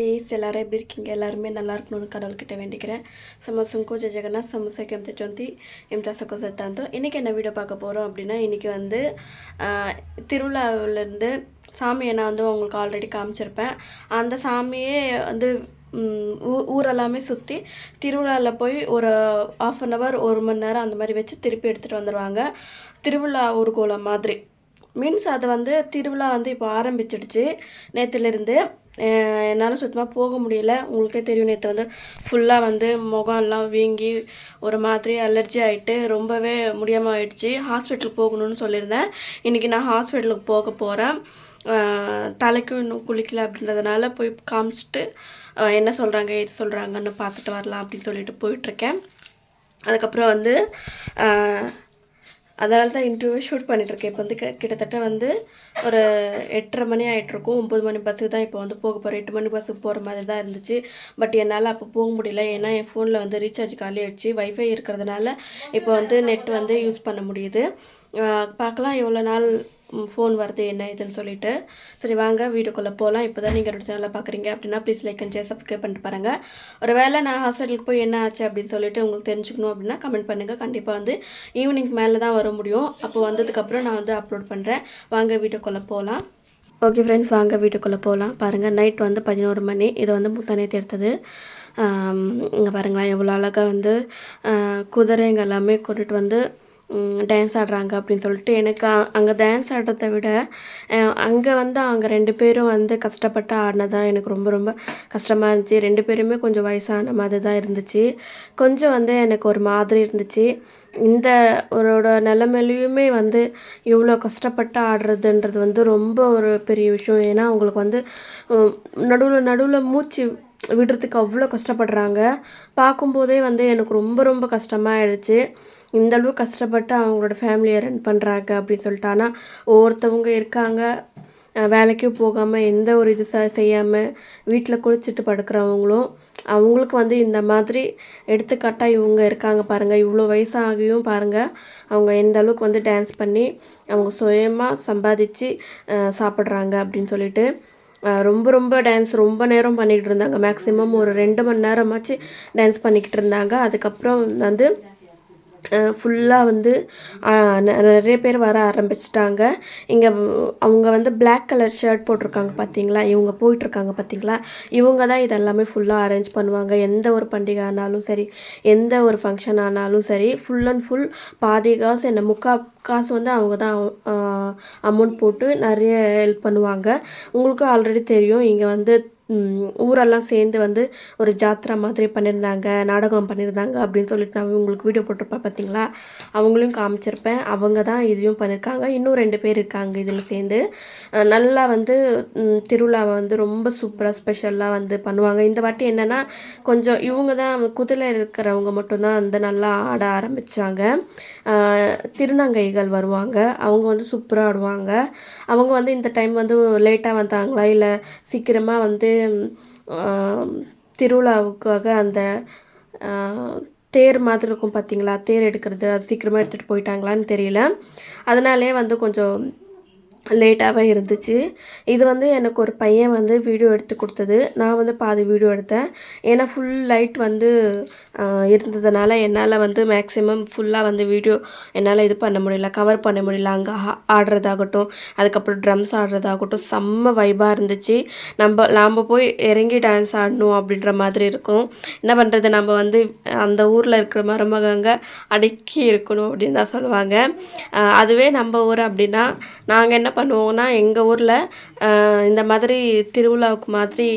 Please எல்லாரும் எப்படி இருக்கீங்க எல்லாருமே நல்லா இருக்கணும்னு கடவுள்கிட்ட வேண்டிக்கிறேன் ಸಮಸ್ಯೆಂಕು ಜಯ ಜಗನ್ನಾಥ್ ಸಮಸ್ಯೆಗೆ ಅಂತ ಚೊಂತಿ ಇಮ್ತಾ ಸೊಕ್ಕ ಸತ್ತಾಂತು இன்றைக்கி என்ன வீடியோ பார்க்க போகிறோம் அப்படின்னா இன்றைக்கி வந்து ஆஹ், திருவிழாவிலேருந்து சாமியை நான் வந்து உங்களுக்கு ஆல்ரெடி காமிச்சிருப்பேன் அந்த சாமியே வந்து ம், ஊ- ஊரெல்லாமே சுற்றி திருவிழாவில் போய் ஒரு ஆஃப் அன் ஹவர் ஒரு மணி நேரம் அந்த மாதிரி வச்சு திருப்பி எடுத்துகிட்டு வந்துடுவாங்க திருவிழா ஊர்கோலம் மாதிரி மீன்ஸ் அது வந்து திருவிழா வந்து இப்போ ஆரம்பிச்சிடுச்சு நேற்றுலேருந்து என்னால் சுத்தமாக போக முடியல. உங்களுக்கே தெரியும் நேற்று வந்து ஃபுல்லாக வந்து முகம்லாம் வீங்கி ஒரு மாதிரி அலர்ஜி ஆகிட்டு ரொம்பவே முடியாமல் ஆயிடுச்சு. ஹாஸ்பிட்டலுக்கு போகணும்னு சொல்லியிருந்தேன். இன்றைக்கி நான் ஹாஸ்பிட்டலுக்கு போக போகிறேன் தலைக்கும் இன்னும் குளிக்கல அப்படின்றதுனால போய் காமிச்சிட்டு என்ன சொல்கிறாங்க எது சொல்கிறாங்கன்னு பார்த்துட்டு வரலாம் அப்படின்னு சொல்லிட்டு போயிட்டுருக்கேன் அதுக்கப்புறம் வந்து அதனால தான் இன்டர்வியூ ஷூட் பண்ணிகிட்ருக்கேன் இப்போ வந்து கி- கிட்டத்தட்ட வந்து ஒரு எட்டரை மணி ஆகிட்ருக்கும் ஒம்பது மணி பஸ்ஸுக்கு தான் இப்போ வந்து போக போகிறேன் எட்டு மணி பஸ்ஸுக்கு போகிற மாதிரி தான் இருந்துச்சு. பட் என்னால் அப்போ போக முடியல. ஏன்னா என் ஃபோனில் வந்து ரீசார்ஜ் காலி ஆயிடுச்சு. வைஃபை இருக்கிறதுனால இப்போ வந்து நெட் வந்து யூஸ் பண்ண முடியுது. பார்க்கலாம். எவ்வளோ நாள் ஃபோன் வருது என்ன இதுன்னு சொல்லிட்டு. சரி வாங்க வீட்டுக்குள்ளே போகலாம் இப்போ தான் நீங்கள் என்னோட சேனலை பார்க்குறீங்க அப்படின்னா please like and share subscribe பண்ணிட்டு பாருங்கள் ஒரு வேளை நான் ஹாஸ்பிட்டலுக்கு போய் என்ன ஆச்சு அப்படின்னு சொல்லிட்டு உங்களுக்கு தெரிஞ்சுக்கணும் அப்படின்னா கமெண்ட் பண்ணுங்கள் கண்டிப்பாக வந்து ஈவினிங் மேலே தான் வர முடியும். அப்போ வந்ததுக்கப்புறம் நான் வந்து அப்லோட் பண்ணுறேன் வாங்க வீட்டுக்குள்ளே போகலாம் ஓகே ஃப்ரெண்ட்ஸ் வாங்க வீட்டுக்குள்ளே போகலாம் பாருங்கள் நைட் வந்து பதினோரு மணி. இது வந்து முத்தானேத்து எடுத்தது இங்கே பாருங்களேன் எவ்வளோ அழகாக வந்து குதிரைங்க எல்லாமே கொண்டுட்டு வந்து டான்ஸ் ஆடுறாங்க அப்படின்னு சொல்லிட்டு எனக்கு அங்கே டான்ஸ் ஆடுறத விட அங்கே வந்து அவங்க ரெண்டு பேரும் வந்து கஷ்டப்பட்டு ஆடினதான் எனக்கு ரொம்ப ரொம்ப கஷ்டமாக இருந்துச்சு. ரெண்டு பேருமே கொஞ்சம் வயசான மாதிரி தான் இருந்துச்சு. கொஞ்சம் வந்து எனக்கு ஒரு மாதிரி இருந்துச்சு. இந்த அவரோட நிலமையிலையுமே வந்து இவ்வளோ கஷ்டப்பட்டு ஆடுறதுன்றது வந்து ரொம்ப ஒரு பெரிய விஷயம். ஏன்னா அவங்களுக்கு வந்து நடுவில் நடுவில் மூச்சு விடுறதுக்கு அவ்வளோ கஷ்டப்படுறாங்க. பார்க்கும்போதே வந்து எனக்கு ரொம்ப ரொம்ப கஷ்டமாயிடுச்சு. ஆயிடுச்சு இந்த அளவு கஷ்டப்பட்டு அவங்களோட ஃபேமிலியை ரன் பண்ணுறாங்க அப்படின்னு சொல்லிட்டு. ஆனால் ஒவ்வொருத்தவங்க இருக்காங்க. வேலைக்கும் போகாமல் எந்த ஒரு இது ச செய்யாமல் வீட்டில் குளிச்சுட்டு படுக்கிறவங்களும் அவங்களுக்கு வந்து இந்த மாதிரி எடுத்துக்காட்டாக இவங்க இருக்காங்க பாருங்கள் இவ்வளோ வயசாகியும் பாருங்கள் அவங்க எந்த அளவுக்கு வந்து டான்ஸ் பண்ணி அவங்க சுயமாக சம்பாதிச்சு சாப்பிட்றாங்க அப்படின்னு சொல்லிட்டு. ரொம்ப ரொம்ப டான்ஸ் ரொம்ப நேரம் பண்ணிகிட்டு இருந்தாங்க. மேக்ஸிமம் ஒரு ரெண்டு மணி நேரமாச்சு டான்ஸ் பண்ணிக்கிட்டு இருந்தாங்க. அதுக்கப்புறம் வந்து ஃபுல்லாக வந்து நிறைய பேர் வர ஆரம்பிச்சிட்டாங்க. இங்கே அவங்க வந்து பிளாக் கலர் ஷர்ட் போட்டிருக்காங்க பார்த்தீங்களா இவங்க போயிட்டுருக்காங்க பார்த்தீங்களா இவங்க தான் இதெல்லாமே ஃபுல்லாக அரேஞ்ச் பண்ணுவாங்க. எந்த ஒரு பண்டிகை ஆனாலும் சரி எந்த ஒரு ஃபங்க்ஷன் ஆனாலும் சரி ஃபுல் அண்ட் ஃபுல் பாதி காசு என்ன முக்கா காசு வந்து அவங்க தான் அமௌண்ட் போட்டு நிறைய ஹெல்ப் பண்ணுவாங்க. உங்களுக்கு ஆல்ரெடி தெரியும் இங்கே வந்து ஊரெல்லாம் சேர்ந்து வந்து ஒரு ஜாத்ரா மாதிரி பண்ணியிருந்தாங்க நாடகம் பண்ணியிருந்தாங்க அப்படின்னு சொல்லிட்டு நான் உங்களுக்கு வீடியோ போட்டிருப்பேன் பார்த்தீங்களா? அவங்களையும் காமிச்சிருப்பேன். அவங்க தான் இதையும் பண்ணியிருக்காங்க. இன்னும் ரெண்டு பேர் இருக்காங்க இதில் சேர்ந்து. நல்லா வந்து திருவிழாவை வந்து ரொம்ப சூப்பராக ஸ்பெஷலாக வந்து பண்ணுவாங்க. இந்த வாட்டி என்னென்னா கொஞ்சம் இவங்க தான் குதிரை இருக்கிறவங்க மட்டும்தான் வந்து நல்லா ஆட ஆரம்பித்தாங்க திருநங்கைகள் வருவாங்க. அவங்க வந்து சூப்பராக ஆடுவாங்க. அவங்க வந்து இந்த டைம் வந்து லேட்டாக வந்தாங்களா? இல்லை சீக்கிரமாக வந்து திருவிழாவுக்காக அந்த தேர் மாதிரி இருக்கும் பார்த்தீங்களா தேர் எடுக்கிறது அது சீக்கிரமாக எடுத்துகிட்டு போயிட்டாங்களான்னு தெரியல. அதனாலே வந்து கொஞ்சம் லேட்டாகவே இருந்துச்சு. இது வந்து எனக்கு ஒரு பையன் வந்து வீடியோ எடுத்து கொடுத்தது. நான் வந்து பாதி வீடியோ எடுத்தேன். ஏன்னா ஃபுல் லைட் வந்து இருந்ததுனால என்னால் வந்து மேக்ஸிமம் ஃபுல்லாக வந்து வீடியோ என்னால் இது பண்ண முடியல கவர் பண்ண முடியல. அங்கே ஆடுறதாகட்டும் அதுக்கப்புறம் ட்ரம்ஸ் ஆடுறதாகட்டும் செம்ம வைபாக இருந்துச்சு. நம்ம நாம் போய் இறங்கி டான்ஸ் ஆடணும் அப்படின்ற மாதிரி இருக்கும். என்ன பண்ணுறது நம்ம வந்து அந்த ஊரில் இருக்கிற மருமகங்க அடக்கி இருக்கணும் அப்படின்னு தான் சொல்லுவாங்க. அதுவே நம்ம ஊர் அப்படின்னா நாங்கள் என்ன பண்ணுவோம்னா எங்கள் ஊரில் இந்த மாதிரி திருவிழாவுக்கு மாதிரி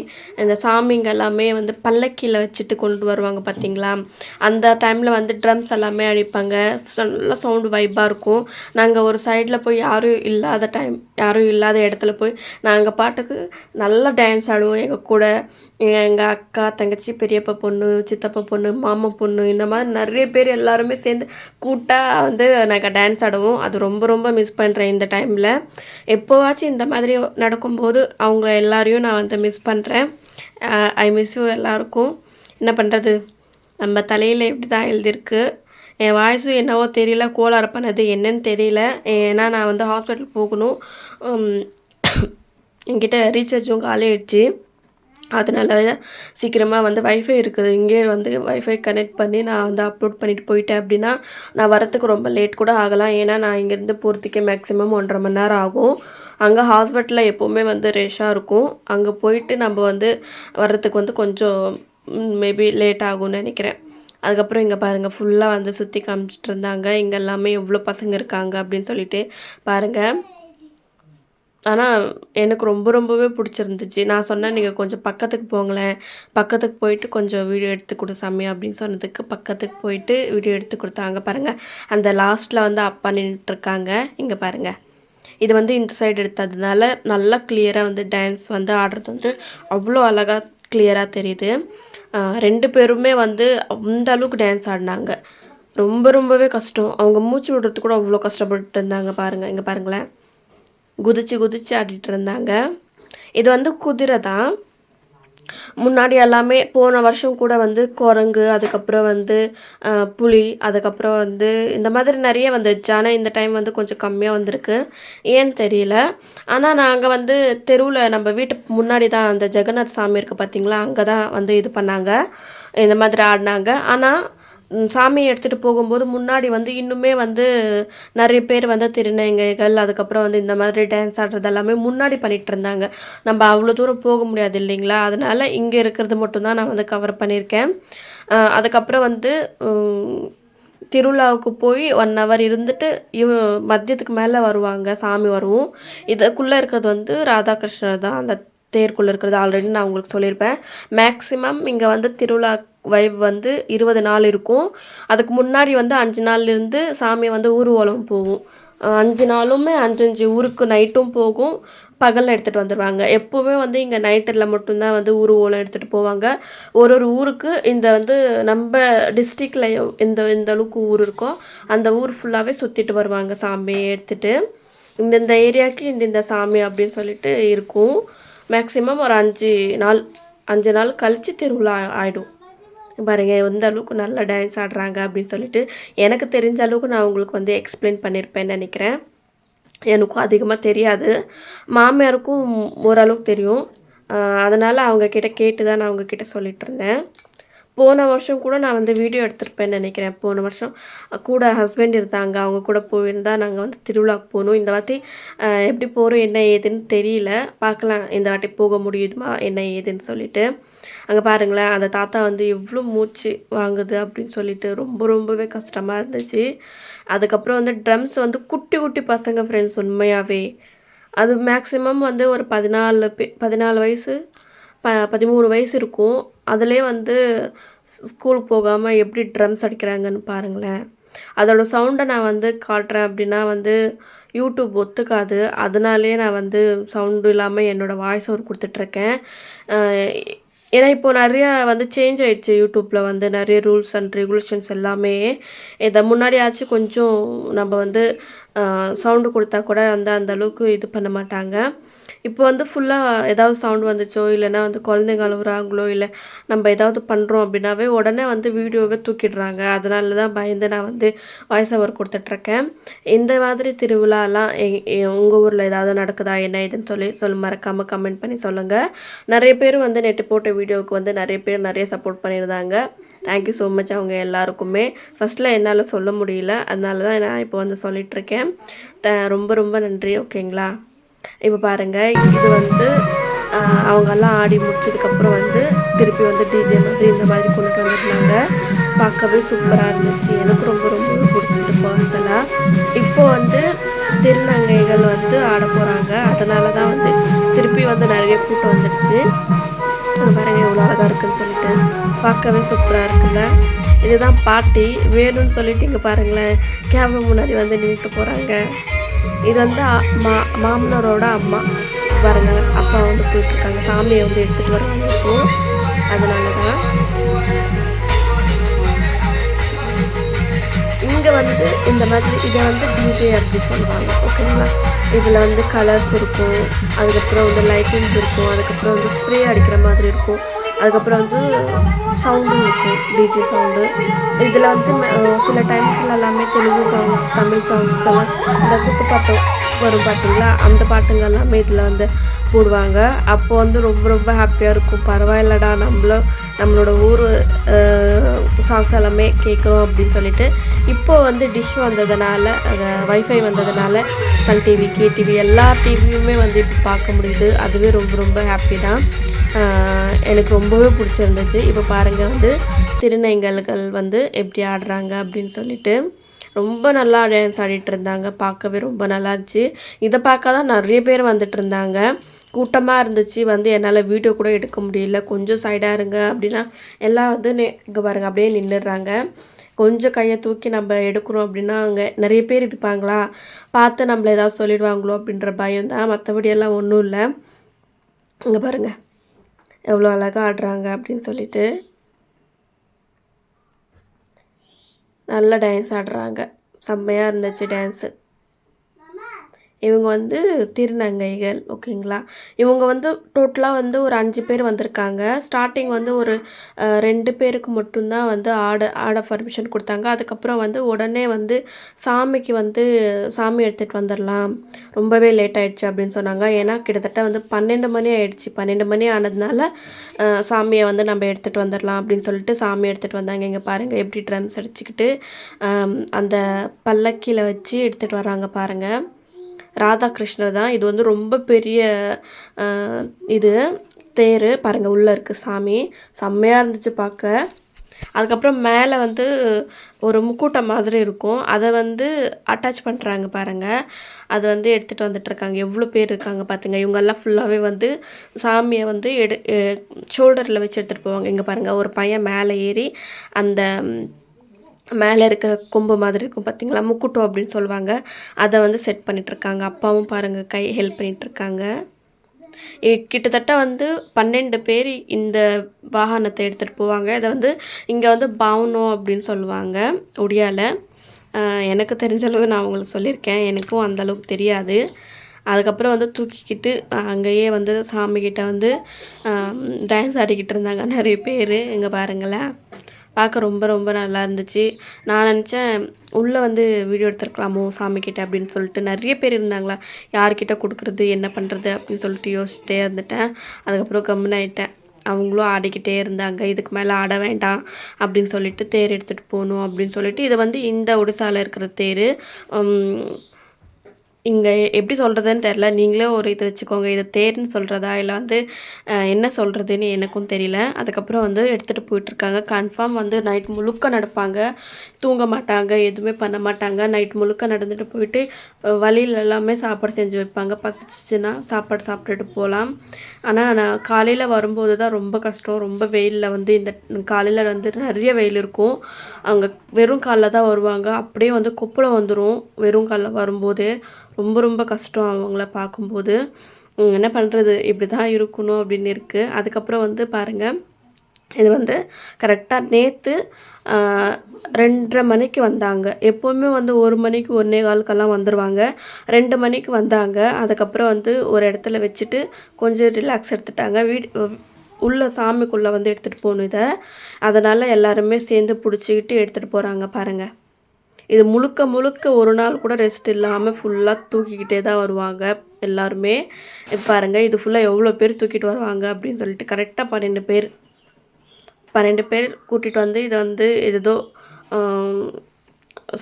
இந்த சாமிங்க எல்லாமே வந்து பல்லக்கியில் வச்சுட்டு கொண்டு வருவாங்க பார்த்தீங்களா அந்த டைமில் வந்து ட்ரம்ஸ் எல்லாமே அடிப்பாங்க. நல்ல சவுண்டு வைப்பாக இருக்கும். நாங்கள் ஒரு சைடில் போய் யாரும் இல்லாத டைம் யாரும் இல்லாத இடத்துல போய் நாங்கள் பாட்டுக்கு நல்லா டான்ஸ் ஆடுவோம். எங்கள் கூட எங்கள் அக்கா தங்கச்சி பெரியப்பா பொண்ணு சித்தப்பா பொண்ணு மாமா பொண்ணு இந்த மாதிரி நிறைய பேர் எல்லாருமே சேர்ந்து கூட்டாக வந்து நாங்கள் டான்ஸ் ஆடுவோம். அது ரொம்ப ரொம்ப மிஸ் பண்ணுறேன் இந்த டைமில் எப்போவாச்சும் இந்த மாதிரி நடக்கும்போது அவங்க எல்லாரையும் நான் வந்து மிஸ் பண்ணுறேன் ஐ மிஸ் யூ எல்லாருக்கும். என்ன பண்ணுறது நம்ம தலையில் இப்படி தான் எழுதியிருக்கு. என் வாய்ஸும் என்னவோ தெரியல கோளாறு பண்ணது என்னன்னு தெரியல. ஏன்னா நான் வந்து ஹாஸ்பிட்டல் போகணும். என்கிட்ட ரீசார்ஜும் காலி ஆயிடுச்சு அதனால சீக்கிரமாக வந்து வைஃபை இருக்குது. இங்கே வந்து வைஃபை கனெக்ட் பண்ணி நான் வந்து அப்லோட் பண்ணிட்டு போயிட்டேன் அப்படின்னா நான் வரத்துக்கு ரொம்ப லேட் கூட ஆகலாம். ஏன்னா நான் இங்கேருந்து போகிறதுக்கே மேக்ஸிமம் ஒன்றரை மணி நேரம் ஆகும். அங்கே ஹாஸ்பிட்டலில் எப்போவுமே வந்து ரேஷாக இருக்கும். அங்கே போயிட்டு நம்ம வந்து வர்றதுக்கு வந்து கொஞ்சம் மேபி லேட் ஆகும்னு நினைக்கிறேன். அதுக்கப்புறம் இங்கே பாருங்கள் ஃபுல்லாக வந்து சுற்றி காமிச்சிட்டு இருந்தாங்க. இங்கே எல்லாமே எவ்வளோ பசங்க இருக்காங்க அப்படின்னு சொல்லிட்டு பாருங்கள் ஆனால் எனக்கு ரொம்ப ரொம்பவே பிடிச்சிருந்துச்சு. நான் சொன்னேன் நீங்கள் கொஞ்சம் பக்கத்துக்கு போங்களேன். பக்கத்துக்கு போயிட்டு கொஞ்சம் வீடியோ எடுத்து கொடு சாமி அப்படின்னு சொன்னதுக்கு பக்கத்துக்கு போயிட்டு வீடியோ எடுத்து கொடுத்தாங்க பாருங்கள் அந்த லாஸ்ட்டில் வந்து அப்பா நின்றுட்டுருக்காங்க இங்கே பாருங்கள் இது வந்து இந்த சைடு எடுத்ததுனால நல்லா கிளியராக வந்து டான்ஸ் வந்து ஆடுறது வந்து அவ்வளோ அழகாக கிளியராக தெரியுது. ரெண்டு பேருமே வந்து அந்த அளவுக்கு டான்ஸ் ஆடினாங்க. ரொம்ப ரொம்பவே கஷ்டம். அவங்க மூச்சு விடுறது கூட அவ்வளோ கஷ்டப்பட்டு இருந்தாங்க பாருங்கள் இங்கே பாருங்களேன். குதிச்சு குதிச்சு ஆடிட்டு இருந்தாங்க. இது வந்து குதிரை தான். முன்னாடி எல்லாமே போன வருஷம் கூட வந்து குரங்கு அதுக்கப்புறம் வந்து புலி அதுக்கப்புறம் வந்து இந்த மாதிரி நிறைய வந்துச்சு. ஆனால் இந்த டைம் வந்து கொஞ்சம் கம்மியாக வந்திருக்கு. ஏன்னு தெரியல. ஆனால் நாங்கள் வந்து தெருவில் நம்ம வீட்டு முன்னாடி தான் அந்த ஜெகநாத் சாமி இருக்குது பார்த்தீங்களா அங்கே தான் வந்து இது பண்ணாங்க. இந்த மாதிரி ஆடினாங்க. ஆனால் சாமியை எடுத்துகிட்டு போகும்போது முன்னாடி வந்து இன்னுமே வந்து நிறைய பேர் வந்து திருநங்கைகள் அதுக்கப்புறம் வந்து இந்த மாதிரி டான்ஸ் ஆடுறது எல்லாமே முன்னாடி பண்ணிகிட்டு இருந்தாங்க. நம்ம அவ்வளோ தூரம் போக முடியாது இல்லைங்களா? அதனால் இங்கே இருக்கிறது மட்டும்தான் நான் வந்து கவர் பண்ணியிருக்கேன். அதுக்கப்புறம் வந்து திருவிழாவுக்கு போய் ஒன் ஹவர் இருந்துட்டு இவ மதியத்துக்கு மேலே வருவாங்க சாமி வருவோம். இதுக்குள்ளே இருக்கிறது வந்து ராதாகிருஷ்ணர் தான். அந்த தேருக்குள்ளே இருக்கிறது ஆல்ரெடி நான் உங்களுக்கு சொல்லியிருப்பேன். மேக்ஸிமம் இங்கே வந்து திருவிழா வைவ் வந்து இருபது நாள் இருக்கும். அதுக்கு முன்னாடி வந்து அஞ்சு நாள்லேருந்து சாமி வந்து ஊர்வலம் போகும். அஞ்சு நாளுமே அஞ்சஞ்சு ஊருக்கு நைட்டும் போகும். பகலில் எடுத்துகிட்டு வந்துடுவாங்க எப்போவுமே வந்து இங்கே நைட்டில் மட்டும்தான் வந்து ஊர்வலம் எடுத்துகிட்டு போவாங்க. ஒரு ஒரு ஊருக்கு இந்த வந்து நம்ம டிஸ்ட்ரிக்டில் இந்த இந்த அளவுக்கு ஊர் இருக்கோ அந்த ஊர் ஃபுல்லாகவே சுற்றிட்டு வருவாங்க சாமியை எடுத்துகிட்டு இந்தந்த ஏரியாவுக்கு இந்த இந்த சாமி அப்படின்னு சொல்லிட்டு இருக்கும். மேக்ஸிமம் ஒரு அஞ்சு நாள் அஞ்சு நாள் கழித்து திருவிழா ஆகிடும் பாருங்கள் எந்த அளவுக்கு நல்லா டான்ஸ் ஆடுறாங்க அப்படின்னு சொல்லிட்டு எனக்கு தெரிஞ்ச அளவுக்கு நான் உங்களுக்கு வந்து எக்ஸ்பிளைன் பண்ணியிருப்பேன்னு நினைக்கிறேன். எனக்கும் அதிகமாக தெரியாது. மாமியாருக்கும் ஓரளவுக்கு தெரியும். அதனால் அவங்க கிட்ட கேட்டு தான் நான் அவங்க கிட்ட சொல்லிட்டு இருந்தேன். போன வருஷம் கூட நான் வந்து வீடியோ எடுத்திருப்பேன்னு நினைக்கிறேன். போன வருஷம் கூட ஹஸ்பண்ட் இருந்தாங்க. அவங்க கூட போயிருந்தால் நாங்கள் வந்து திருவிழாக்கு போகணும் இந்த வாட்டி எப்படி போகிறோம் என்ன ஏதுன்னு தெரியல. பார்க்கலாம். இந்த வாட்டி போக முடியுமா என்ன ஏதுன்னு சொல்லிட்டு. அங்கே பாருங்களேன். அந்த தாத்தா வந்து எவ்வளோ மூச்சு வாங்குது அப்படின்னு சொல்லிட்டு ரொம்ப ரொம்பவே கஷ்டமாக இருந்துச்சு. அதுக்கப்புறம் வந்து ட்ரம்ஸ் வந்து குட்டி குட்டி பசங்க ஃப்ரெண்ட்ஸ் உண்மையாகவே அது மேக்ஸிமம் வந்து ஒரு பதினாலு பே பதினாலு வயசு ப பதிமூணு வயசு இருக்கும். அதிலே வந்து ஸ்கூல் போகாமல் எப்படி ட்ரம்ஸ் அடிக்கிறாங்கன்னு பாருங்களேன். அதோடய சவுண்டை நான் வந்து காட்டுறேன் அப்படின்னா வந்து யூடியூப் ஒத்துக்காது. அதனாலே நான் வந்து சவுண்டு இல்லாமல் என்னோடய வாய்ஸ் ஓவர் கொடுத்துட்ருக்கேன். ஏன்னா இப்போ நிறையா வந்து சேஞ்ச் ஆகிடுச்சு யூடியூப்பில் வந்து நிறைய ரூல்ஸ் அண்ட் ரெகுலேஷன்ஸ் எல்லாமே. இதை முன்னாடியாச்சும் கொஞ்சம் நம்ம வந்து சவுண்டு கொடுத்தா கூட வந்து அந்தளவுக்கு இது பண்ண மாட்டாங்க. இப்போ வந்து ஃபுல்லாக ஏதாவது சவுண்ட் வந்துச்சோ இல்லைன்னா வந்து குழந்தைங்க அழுகுறாங்களோ இல்லை நம்ம ஏதாவது பண்ணுறோம் அப்படின்னாவே உடனே வந்து வீடியோவே தூக்கிடுறாங்க. அதனால தான் பயந்து நான் வந்து வாய்ஸ் ஓவர் கொடுத்துட்ருக்கேன். இந்த மாதிரி திருவிழாலாம் உங்கள் ஊரில் ஏதாவது நடக்குதா என்ன ஏதுன்னு சொல்லி சொல்ல மறக்காமல் கமெண்ட் பண்ணி சொல்லுங்கள் நிறைய பேர் வந்து நெட்டு போட்ட வீடியோவுக்கு வந்து நிறைய பேர் நிறைய சப்போர்ட் பண்ணியிருந்தாங்க. தேங்க்யூ ஸோ மச் அவங்க எல்லாருக்குமே. ஃபஸ்ட்டில் என்னால் சொல்ல முடியல. அதனால தான் நான் இப்போ வந்து சொல்லிகிட்ருக்கேன் த ரொம்ப ரொம்ப நன்றி. ஓகேங்களா? இப்போ பாருங்கள் இது வந்து அவங்கெல்லாம் ஆடி முடிச்சதுக்கப்புறம் வந்து திருப்பி வந்து டிஜே மாதிரி இந்த மாதிரி கொண்டுட்டு வந்துருந்தாங்க. பார்க்கவே சூப்பராக இருந்துச்சு. எனக்கு ரொம்ப ரொம்ப பிடிச்சிருந்து பர்சனலாக இப்போ வந்து திருநங்கைகள் வந்து ஆட போகிறாங்க அதனால தான் வந்து திருப்பி வந்து நிறைய கூட்டம் வந்துடுச்சு பாருங்க எவ்வளோ அழகாக இருக்குன்னு சொல்லிட்டு. பார்க்கவே சூப்பராக இருக்குல்ல இதுதான் பாட்டி வேணும்னு சொல்லிட்டு இங்கே பாருங்களேன் கேமரா முன்னாடி வந்து நின்றுட்டு போகிறாங்க இது வந்து மா மாமனாரோட அம்மா. பாருங்க அப்பா வந்து போயிட்டுருக்காங்க சாமியை வந்து எடுத்துகிட்டு வரவங்களுக்கும் இந்த மாதிரி இதை வந்து டிஜே அப்படி சொல்லுவாங்க ஓகேங்களா இதில் வந்து கலர்ஸ் இருக்கும் அதுக்கப்புறம் வந்து லைட்டிங்ஸ் இருக்கும் அதுக்கப்புறம் வந்து ஸ்ப்ரே அடிக்கிற மாதிரி இருக்கும் அதுக்கப்புறம் வந்து சவுண்டும் இருக்கும் டிஜே சவுண்டு இதில் வந்து சில டைம்ஸில் எல்லாமே தெலுங்கு சாங்ஸ் தமிழ் சாங்ஸ் எல்லாம் இந்த குத்து பாட்டு வரும் பார்த்தீங்களா அந்த பாட்டுங்க எல்லாமே இதில் வந்து போடுவாங்க. அப்போ வந்து ரொம்ப ரொம்ப ஹாப்பியாக இருக்கும். பரவாயில்லடா நம்மளும் நம்மளோட ஊர் சாங்ஸ் எல்லாமே கேட்குறோம் அப்படின்னு சொல்லிட்டு. இப்போ வந்து டிஷ் வந்ததுனால வைஃபை வந்ததுனால சன் டிவி கேடிவி எல்லா டிவியுமே வந்து இப்போ பார்க்க முடியுது. அதுவே ரொம்ப ரொம்ப ஹாப்பி தான். எனக்கு ரொம்பவே பிடிச்சிருந்துச்சு. இப்போ பாருங்கள் வந்து திருநங்கைகள் வந்து எப்படி ஆடுறாங்க அப்படின்னு சொல்லிட்டு ரொம்ப நல்லா டான்ஸ் ஆடிட்டு இருந்தாங்க. பார்க்கவே ரொம்ப நல்லா இருந்துச்சு. இதை பார்க்க தான் நிறைய பேர் வந்துட்டு இருந்தாங்க. கூட்டமாக இருந்துச்சு. வந்து என்னால் வீடியோ கூட எடுக்க முடியல. கொஞ்சம் சைடாக இருங்க அப்படின்னா எல்லாம் வந்து இங்கே பாருங்கள் அப்படியே நின்றுடுறாங்க கொஞ்சம் கையை தூக்கி நம்ம எடுக்கிறோம் அப்படின்னா அங்கே நிறைய பேர் இருப்பாங்களா? பார்த்து நம்மள ஏதாவது சொல்லிடுவாங்களோ அப்படின்ற பயம் தான். மற்றபடி எல்லாம் ஒன்றும் இல்லை. இங்கே பாருங்க. எவ்வளோ அழகாக ஆடுறாங்க அப்படின்னு சொல்லிட்டு. நல்ல டான்ஸ் ஆடுறாங்க. செம்மையாக இருந்துச்சு டான்ஸு இவங்க வந்து திருநங்கைகள் ஓகேங்களா? இவங்க வந்து டோட்டலாக வந்து ஒரு அஞ்சு பேர் வந்திருக்காங்க. ஸ்டார்டிங் வந்து ஒரு ரெண்டு பேருக்கு மட்டும்தான் வந்து ஆட ஆட பர்மிஷன் கொடுத்தாங்க. அதுக்கப்புறம் வந்து உடனே வந்து சாமிக்கு வந்து சாமி எடுத்துகிட்டு வந்துடலாம் ரொம்பவே லேட் ஆகிடுச்சு அப்படின்னு சொன்னாங்க. ஏன்னா கிட்டத்தட்ட வந்து பன்னெண்டு மணி ஆயிடுச்சு. பன்னெண்டு மணி ஆனதுனால சாமியை வந்து நம்ம எடுத்துகிட்டு வந்துடலாம் அப்படின்னு சொல்லிட்டு சாமி எடுத்துகிட்டு வந்தாங்க. இங்கே பாருங்கள் எப்படி ட்ரம்ஸ் அடிச்சுக்கிட்டு அந்த பல்லக்கியில் வச்சு எடுத்துகிட்டு வராங்க பாருங்கள் ராதாகிருஷ்ணர் தான். இது வந்து ரொம்ப பெரிய இது. தேர். பாருங்கள் உள்ளே இருக்குது சாமி. செம்மையாக இருந்துச்சு பார்க்க அதுக்கப்புறம் மேலே வந்து ஒரு முக்கூட்டம் மாதிரி இருக்கும். அதை வந்து அட்டாச் பண்ணுறாங்க பாருங்கள் அது வந்து எடுத்துகிட்டு வந்துட்டுருக்காங்க எவ்வளோ பேர் இருக்காங்க பார்த்துங்க இவங்கெல்லாம் ஃபுல்லாகவே வந்து சாமியை வந்து எடு ஷோல்டரில் வச்சு எடுத்துகிட்டு போவாங்க. இங்கே பாருங்கள் ஒரு பையன் மேலே ஏறி அந்த மேலே இருக்கிற கொம்பு மாதிரி இருக்கும் பார்த்தீங்களா முக்குட்டம் அப்படின்னு சொல்லுவாங்க. அதை வந்து செட் பண்ணிகிட்ருக்காங்க அப்பாவும் பாருங்கள் கை ஹெல்ப் பண்ணிகிட்ருக்காங்க கிட்டத்தட்ட வந்து பன்னெண்டு பேர் இந்த வாகனத்தை எடுத்துகிட்டு போவாங்க. இதை வந்து இங்கே வந்து பவுனோ அப்படின்னு சொல்லுவாங்க ஒடியாவில் எனக்கு தெரிஞ்ச அளவு நான் உங்களுக்கு சொல்லியிருக்கேன். எனக்கும் அந்தளவுக்கு தெரியாது. அதுக்கப்புறம் வந்து தூக்கிக்கிட்டு அங்கேயே வந்து சாமிக்கிட்ட வந்து டான்ஸ் ஆடிக்கிட்டு இருந்தாங்க நிறைய பேர். இங்கே பாருங்களேன். பார்க்க ரொம்ப ரொம்ப நல்லா இருந்துச்சு. நான் நினச்சேன் உள்ளே வந்து வீடியோ எடுத்துருக்கலாமோ சாமிக்கிட்ட அப்படின்னு சொல்லிட்டு நிறைய பேர் இருந்தாங்களா? யார்கிட்ட கொடுக்குறது என்ன பண்ணுறது அப்படின்னு சொல்லிட்டு யோசிச்சிட்டே இருந்துட்டேன். அதுக்கப்புறம் கம்முன்னு ஆகிட்டேன் அவங்களும் ஆடிக்கிட்டே இருந்தாங்க. இதுக்கு மேலே ஆட வேண்டாம் அப்படின்னு சொல்லிட்டு தேர் எடுத்துகிட்டு போகணும் அப்படின்னு சொல்லிட்டு இது வந்து இந்த ஒடிசாவில் இருக்கிற தேர் இங்கே எப்படி சொல்கிறதுன்னு தெரில நீங்களே ஒரு இது வச்சுக்கோங்க. இதை தேர்ன்னு சொல்கிறதா இல்லை வந்து என்ன சொல்கிறதுன்னு எனக்கும் தெரியல. அதுக்கப்புறம் வந்து எடுத்துகிட்டு போயிட்டுருக்காங்க. கன்ஃபார்ம் வந்து நைட் முழுக்க நடப்பாங்க. தூங்க மாட்டாங்க. எதுவுமே பண்ண மாட்டாங்க. நைட் முழுக்க நடந்துட்டு போயிட்டு வழியில் வழியில எல்லாமே சாப்பாடு செஞ்சு வைப்பாங்க. பசிச்சுன்னா சாப்பாடு சாப்பிட்டுட்டு போகலாம். ஆனால் நான் காலையில் வரும்போது தான் ரொம்ப கஷ்டம். ரொம்ப வெயிலில் வந்து இந்த காலையில் வந்து நிறைய வெயில் இருக்கும். அவங்க வெறும் காலில் தான் வருவாங்க. அப்படியே வந்து கொப்பளம் வந்துடும் வெறும் காலில் வரும்போது. ரொம்ப ரொம்ப கஷ்டம் அவங்கள பார்க்கும்போது. என்ன பண்ணுறது இப்படி தான் இருக்கணும் அப்படின்னு இருக்குது அதுக்கப்புறம் வந்து பாருங்கள் இது வந்து கரெக்டாக நேற்று ரெண்டரை மணிக்கு வந்தாங்க. எப்போவுமே வந்து ஒரு மணிக்கு ஒன்றே காலுக்கெல்லாம் வந்துடுவாங்க ரெண்டு மணிக்கு வந்தாங்க. அதுக்கப்புறம் வந்து ஒரு இடத்துல வச்சுட்டு கொஞ்சம் ரிலாக்ஸ் எடுத்துட்டாங்க. வீடு உள்ள சாமிக்குள்ளே வந்து எடுத்துகிட்டு போகணும் இதை. அதனால் எல்லாருமே சேர்ந்து பிடிச்சிக்கிட்டு எடுத்துகிட்டு போகிறாங்க பாருங்கள் இது முழுக்க முழுக்க ஒரு நாள் கூட ரெஸ்ட் இல்லாமல் ஃபுல்லாக தூக்கிக்கிட்டே தான் வருவாங்க எல்லாருமே. பாருங்கள் பாருங்க இது ஃபுல்லாக எவ்வளோ பேர் தூக்கிட்டு வருவாங்க அப்படின்னு சொல்லிட்டு கரெக்டாக பன்னெண்டு பேர். பன்னெண்டு பேர் கூட்டிகிட்டு வந்து இதை வந்து ஏதோ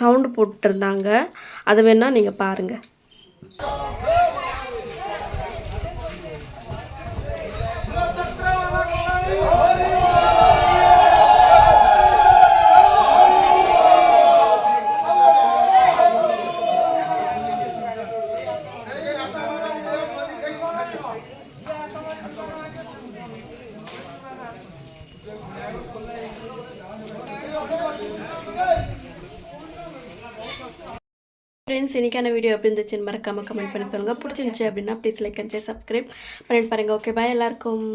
சவுண்டு போட்டுருந்தாங்க அது வேணால் நீங்கள் பாருங்கள் ஃப்ரெண்ட்ஸ் இன்றைக்கான வீடியோ எப்படி இருந்துச்சுன்னு மறக்காமல் கமெண்ட் பண்ணி சொல்லுங்கள் பிடிச்சிருந்துச்சி அப்படின்னா ப்ளீஸ் லைக் அண்ட் சப்ஸ்கிரைப் பண்ணிட்டு பாருங்கள் ஓகே பாய் எல்லாருக்கும்.